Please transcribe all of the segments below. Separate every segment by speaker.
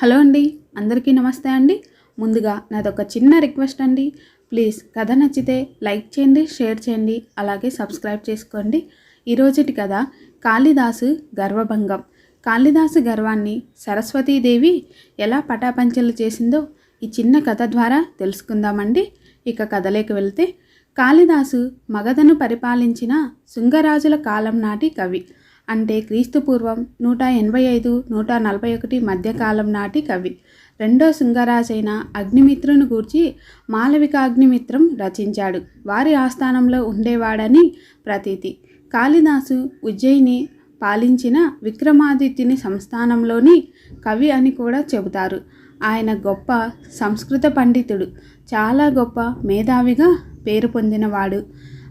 Speaker 1: Hello అండి అందరికీ నమస్తే అండి. ముందుగా నాదొక చిన్న రిక్వెస్ట్ అండి. ప్లీజ్ కథ నచ్చితే లైక్ చేయండి షేర్ చేయండి అలాగే సబ్స్క్రైబ్ చేసుకోండి. ఈరోజుటి కథ కాళిదాసు గర్వభంగం. కాళిదాసు గర్వాన్ని సరస్వతీదేవి ఎలా పటాపంచలు చేసిందో ఈ చిన్న కథ ద్వారా తెలుసుకుందామండి. ఇక కథలోకి వెళ్తే కాళిదాసు మగధను పరిపాలించిన శృంగరాజుల కాలం నాటి కవి. అంటే క్రీస్తుపూర్వం నూట ఎనభై ఐదు నూట నలభై ఒకటి మధ్యకాలం నాటి కవి. రెండో శృంగరాజైన అగ్నిమిత్రుని గూర్చి మాలవిక అగ్నిమిత్రం రచించాడు. వారి ఆస్థానంలో ఉండేవాడని ప్రతీతి. కాళిదాసు ఉజ్జయిని పాలించిన విక్రమాదిత్యుని సంస్థానంలోని కవి అని కూడా చెబుతారు. ఆయన గొప్ప సంస్కృత పండితుడు. చాలా గొప్ప మేధావిగా పేరు పొందినవాడు.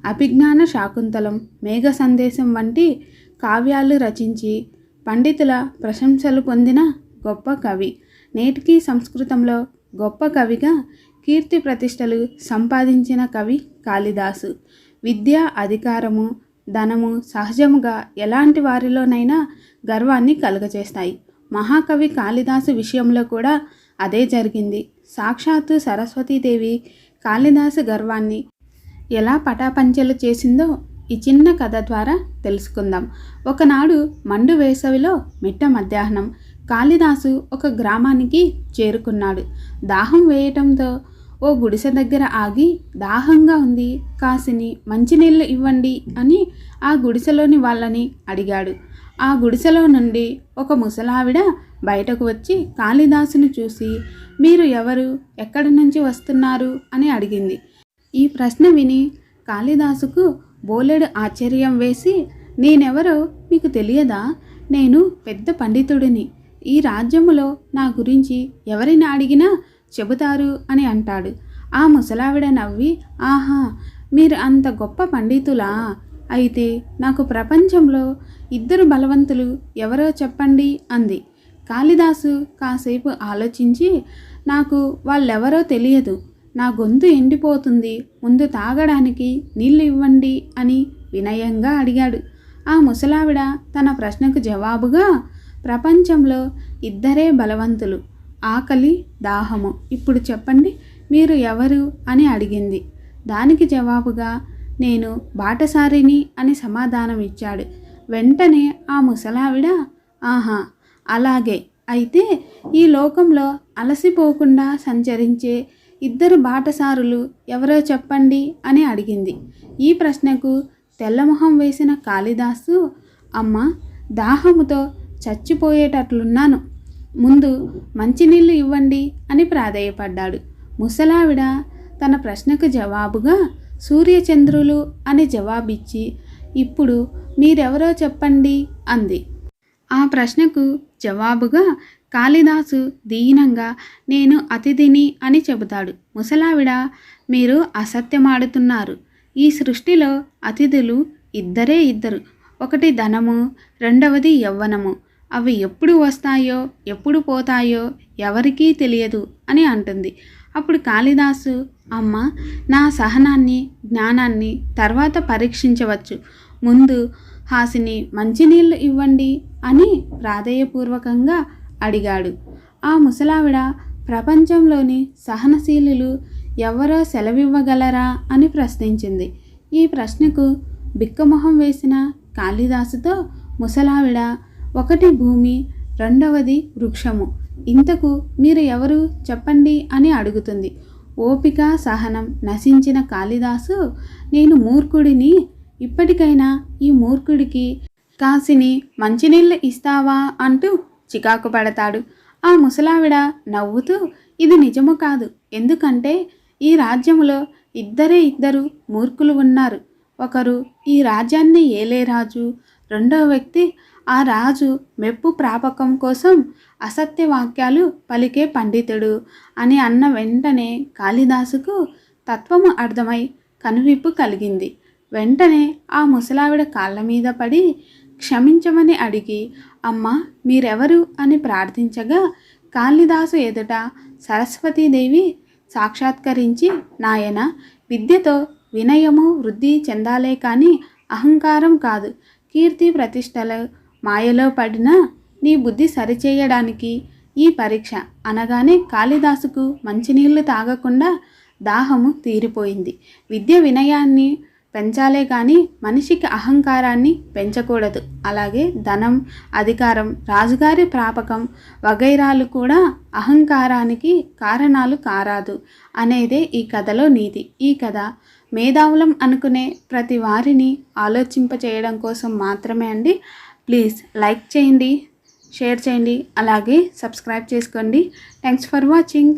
Speaker 1: అభిజ్ఞాన శాకుంతలం మేఘ సందేశం వంటి కావ్యాలు రచించి పండితుల ప్రశంసలు పొందిన గొప్ప కవి. నేటికి సంస్కృతంలో గొప్ప కవిగా కీర్తి ప్రతిష్టలు సంపాదించిన కవి కాళిదాసు. విద్య అధికారము ధనము సహజముగా ఎలాంటి వారిలోనైనా గర్వాన్ని కలుగజేస్తాయి. మహాకవి కాళిదాసు విషయంలో కూడా అదే జరిగింది. సాక్షాత్తు సరస్వతీదేవి కాళిదాసు గర్వాన్ని ఎలా పటాపంచలు చేసిందో ఈ చిన్న కథ ద్వారా తెలుసుకుందాం. ఒకనాడు మండు వేసవిలో మిట్ట మధ్యాహ్నం కాళిదాసు ఒక గ్రామానికి చేరుకున్నాడు. దాహం వేయటంతో ఓ గుడిసె దగ్గర ఆగి దాహంగా ఉంది కాసిని మంచినీళ్ళు ఇవ్వండి అని ఆ గుడిసెలోని వాళ్ళని అడిగాడు. ఆ గుడిసెలో నుండి ఒక ముసలావిడ బయటకు వచ్చి కాళిదాసుని చూసి మీరు ఎవరు? ఎక్కడి నుంచి వస్తున్నారు? అని అడిగింది. ఈ ప్రశ్న విని కాళిదాసుకు బోలెడు ఆశ్చర్యం వేసి నేనెవరో మీకు తెలియదా? నేను పెద్ద పండితుడిని. ఈ రాజ్యములో నా గురించి ఎవరిని అడిగినా చెబుతారు అని అంటాడు. ఆ ముసలావిడ నవ్వి ఆహా మీరు అంత గొప్ప పండితులా? అయితే నాకు ప్రపంచంలో ఇద్దరు బలవంతులు ఎవరో చెప్పండి అంది. కాళిదాసు కాసేపు ఆలోచించి నాకు వాళ్ళెవరో తెలియదు. నా గొంతు ఎండిపోతుంది ముందు తాగడానికి నీళ్ళు ఇవ్వండి అని వినయంగా అడిగాడు. ఆ ముసలావిడ తన ప్రశ్నకు జవాబుగా ప్రపంచంలో ఇద్దరే బలవంతులు ఆకలి దాహము. ఇప్పుడు చెప్పండి మీరు ఎవరు అని అడిగింది. దానికి జవాబుగా నేను బాటసారిని అని సమాధానం ఇచ్చాడు. వెంటనే ఆ ముసలావిడ ఆహా అలాగే. అయితే ఈ లోకంలో అలసిపోకుండా సంచరించే ఇద్దరు బాటసారులు ఎవరో చెప్పండి అని అడిగింది. ఈ ప్రశ్నకు తెల్లమొహం వేసిన కాళిదాసు అమ్మ దాహముతో చచ్చిపోయేటట్లున్నాను. ముందు మంచినీళ్ళు ఇవ్వండి అని ప్రాధేయపడ్డాడు. ముసలావిడ తన ప్రశ్నకు జవాబుగా సూర్యచంద్రులు అని జవాబిచ్చి ఇప్పుడు మీరెవరో చెప్పండి అంది. ఆ ప్రశ్నకు జవాబుగా కాళిదాసు దీనంగా నేను అతిథిని అని చెబుతాడు. ముసలావిడ మీరు అసత్యమాడుతున్నారు. ఈ సృష్టిలో అతిథులు ఇద్దరే ఇద్దరు. ఒకటి ధనము రెండవది యవ్వనము. అవి ఎప్పుడు వస్తాయో ఎప్పుడు పోతాయో ఎవరికీ తెలియదు అని అంటుంది. అప్పుడు కాళిదాసు అమ్మ నా సహనాన్ని జ్ఞానాన్ని తర్వాత పరీక్షించవచ్చు. ముందు హాసిని మంచినీళ్ళు ఇవ్వండి అని ప్రాధేయపూర్వకంగా అడిగాడు. ఆ ముసలావిడ ప్రపంచంలోని సహనశీలులు ఎవరో సెలవివ్వగలరా? అని ప్రశ్నించింది. ఈ ప్రశ్నకు బిక్కమొహం వేసిన కాళిదాసుతో ముసలావిడ ఒకటి భూమి రెండవది వృక్షము. ఇంతకు మీరు ఎవరు? చెప్పండి అని అడుగుతుంది. ఓపిక సహనం నశించిన కాళిదాసు నేను మూర్ఖుడిని. ఇప్పటికైనా ఈ మూర్ఖుడికి కాసిని మంచినీళ్ళు ఇస్తావా? అంటూ చికాకు పడతాడు. ఆ ముసలావిడ నవ్వుతూ ఇది నిజము కాదు. ఎందుకంటే ఈ రాజ్యములో ఇద్దరే ఇద్దరు మూర్ఖులు ఉన్నారు. ఒకరు ఈ రాజ్యాన్ని ఏలే రాజు రెండవ వ్యక్తి ఆ రాజు మెప్పు ప్రాపకం కోసం అసత్య వాక్యాలు పలికే పండితుడు అని అన్న వెంటనే కాళిదాసుకు తత్వము అర్థమై కనువిప్పు కలిగింది. వెంటనే ఆ ముసలావిడ కాళ్ళ మీద పడి క్షమించమని అడిగి అమ్మ మీరెవరు? అని ప్రార్థించగా కాళిదాసు ఎదుట సరస్వతీదేవి సాక్షాత్కరించి నాయన విద్యతో వినయము వృద్ధి చెందాలే కానీ అహంకారం కాదు. కీర్తి ప్రతిష్టలు మాయలో పడిన నీ బుద్ధి సరిచేయడానికి ఈ పరీక్ష. అనగానే కాళిదాసుకు మంచినీళ్ళు తాగకుండా దాహము తీరిపోయింది. విద్య వినయాన్ని పెంచాలే కానీ మనిషికి అహంకారాన్ని పెంచకూడదు. అలాగే ధనం అధికారం రాజుగారి ప్రాపకం వగైరాలు కూడా అహంకారానికి కారణాలు కారాదు అనేదే ఈ కథలో నీతి. ఈ కథ మేధావులం అనుకునే ప్రతి వారిని ఆలోచింపచేయడం కోసం మాత్రమే అండి. ప్లీజ్ లైక్ చేయండి షేర్ చేయండి అలాగే సబ్స్క్రైబ్ చేసుకోండి. Thanks for watching.